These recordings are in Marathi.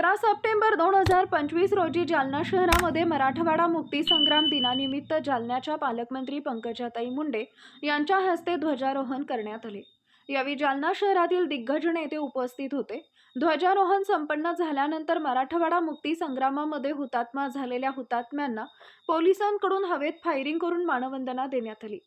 सरा सप्टेंबर दोन हजार पंचवीस रोजी जालना शहरामध्ये मराठवाडा मुक्तीसंग्राम दिनानिमित्त जालन्याच्या पालकमंत्री पंकजाताई मुंडे यांच्या हस्ते ध्वजारोहण करण्यात आले. यावेळी जालना शहरातील दिग्गज नेते उपस्थित होते. ध्वजारोहण संपन्न झाल्यानंतर मराठवाडा मुक्ती संग्रामामध्ये हुतात्मा झालेल्या हुतात्म्यांना पोलिसांकडून हवेत फायरिंग करून मानवंदना देण्यात आली.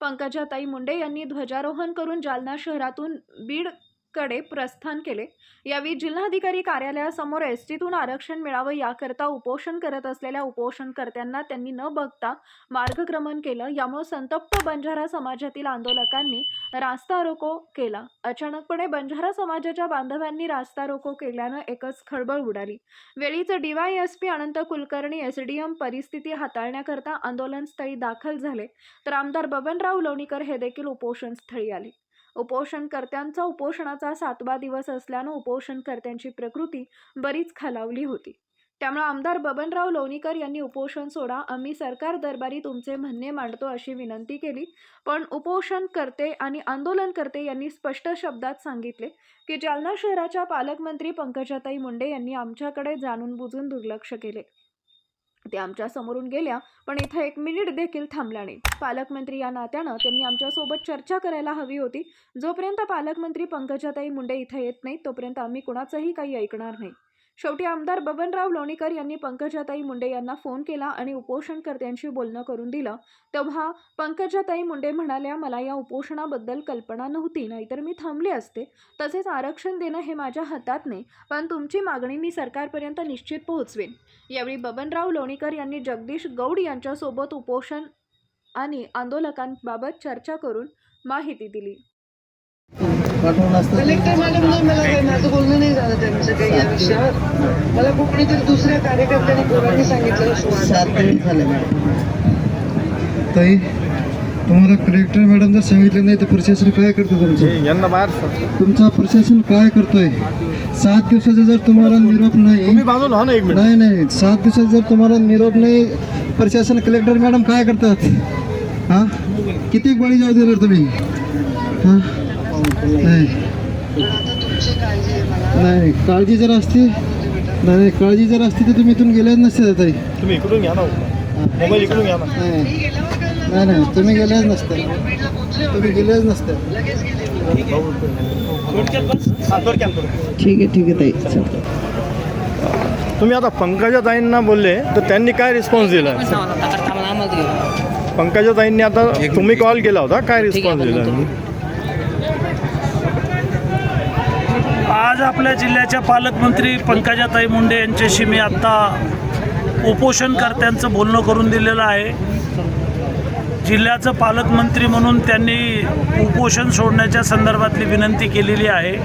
पंकजाताई मुंडे यांनी ध्वजारोहण करून जालना शहरातून बीड कडे प्रस्थान केले. यावेळी जिल्हाधिकारी कार्यालयासमोर एस टीतून आरक्षण मिळावं याकरता उपोषण करत असलेल्या उपोषणकर्त्यांना त्यांनी न बघता मार्गक्रमण केलं. यामुळे संतप्त बंजारा समाजातील आंदोलकांनी रास्ता रोको केला. अचानकपणे बंजारा समाजाच्या बांधवांनी रास्ता रोको केल्यानं एकच खळबळ उडाली. वेळीच डीवायएसपी अनंत कुलकर्णी एसडीएम परिस्थिती हाताळण्याकरता आंदोलनस्थळी दाखल झाले. तर आमदार बबनराव लोणीकर हे देखील उपोषणस्थळी आले. उपोषणकर्त्यांचा उपोषणाचा सातवा दिवस असल्यानं उपोषणकर्त्यांची प्रकृती बरीच खालावली होती. त्यामुळे आमदार बबनराव लोणीकर यांनी उपोषण सोडा आम्ही सरकार दरबारी तुमचे म्हणणे मांडतो अशी विनंती केली. पण उपोषणकर्ते आणि आंदोलनकर्ते यांनी स्पष्ट शब्दात सांगितले की जालना शहराच्या पालकमंत्री पंकजाताई मुंडे यांनी आमच्याकडे जाणून बुजून दुर्लक्ष केले. ते आमच्या समोरून गेल्या पण इथं एक मिनिट देखील थांबला नाही. पालकमंत्री या नात्यानं त्यांनी आमच्यासोबत चर्चा करायला हवी होती. जोपर्यंत पालकमंत्री पंकजाताई मुंडे इथं येत नाही तोपर्यंत आम्ही कुणाचंही काही ऐकणार नाही. शेवटी आमदार बबनराव लोणीकर यांनी पंकजाताई मुंडे यांना फोन केला आणि उपोषणकर्त्यांशी बोलणं करून दिलं. तेव्हा पंकजाताई मुंडे म्हणाल्या मला या उपोषणाबद्दल कल्पना नव्हती नाहीतर मी थांबले असते. तसेच आरक्षण देणं हे माझ्या हातात नाही पण तुमची मागणी मी सरकारपर्यंत निश्चित पोहोचवेन. यावेळी बबनराव लोणीकर यांनी जगदीश गौड यांच्यासोबत उपोषण आणि आंदोलकांबाबत चर्चा करून माहिती दिली. कलेक्टर मला काही माझं बोलणं नाही झालं त्यांचं काही या विषयावर. मला कोणीतरी दुसऱ्या कार्यकर्त्यांनी पोरांनी सांगितलं सुवास सात मिनिट झाले मॅडम. ताई तुम्हाला कलेक्टर मॅडम जर सांगितलं नाही तर प्रशासन काय करतं तुमचं? यांना बाहेर सोड. तुमचा प्रशासन काय करतोय? सात दिवसाचा जर तुम्हाला निरोप नाही तुम्ही बाजूला हो ना एक मिनिट. नाही नाही. सात दिवसात जर तुम्हाला निरोप नाही प्रशासन कलेक्टर मॅडम काय करतात? हा? किती बळी जाऊ देणार तुम्ही? हा? नाही. आता तुमची काळजी आहे मला नाही काळजी जर असती नाही काळजी जर असती तर तुम्ही इथून गेल्याच नसते ताई. तुम्ही इकडून घ्या ना. मोबाईल इकडून घ्या ना. नाही? नाही नाही तुम्ही गेल्याच नसते. तुम्ही गेलेच नसते. हा. ठीक आहे ठीक आहे ताई. तुम्ही आता पंकजा ताईंना बोलले तर त्यांनी काय रिस्पॉन्स दिला? पंकजा ताईंनी आता तुम्ही कॉल केला होता. काय रिस्पॉन्स दिला आज आपल्या जिल्ह्याच्या पालकमंत्री पंकजाताई मुंडे यांच्याशी मी आत्ता उपोषणकर्त्यांचं बोलणं करून दिलेलं आहे. जिल्ह्याचं पालकमंत्री म्हणून त्यांनी उपोषण सोडण्याच्या संदर्भातली विनंती केलेली आहे.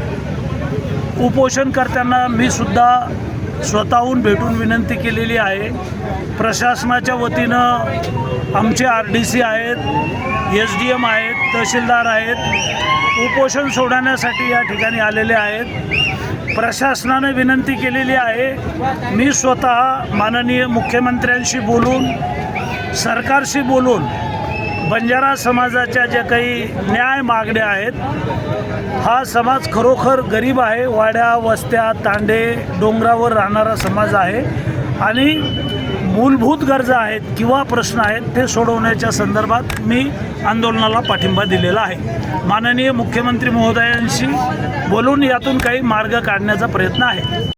उपोषणकर्त्यांना मी सुद्धा स्वतःहून भेटून विनंती केलेली आहे. प्रशासनाच्या वतीनं आमचे आर डी सी आहेत एस डी एम आहेत तहसीलदार आहेत उपोषण सोडवण्यासाठी या ठिकाणी आलेले आहेत. प्रशासनाने विनंती केलेली आहे मी स्वतः माननीय मुख्यमंत्र्यांशी बोलून सरकारशी बोलून बंजारा समाजाच्या ज्या काही न्याय मागण्या आहेत हा समाज खरोखर गरीब आहे वाड्या वस्त्या तांडे डोंगरावर राहणारा समाज आहे. आणि मूलभूत गरजा आहेत किंवा प्रश्न आहेत ते सोडवण्याच्या संदर्भात मी आंदोलनाला पाठिंबा दिलेला आहे. माननीय मुख्यमंत्री महोदयांशी बोलून यातून काही मार्ग काढण्याचा प्रयत्न आहे.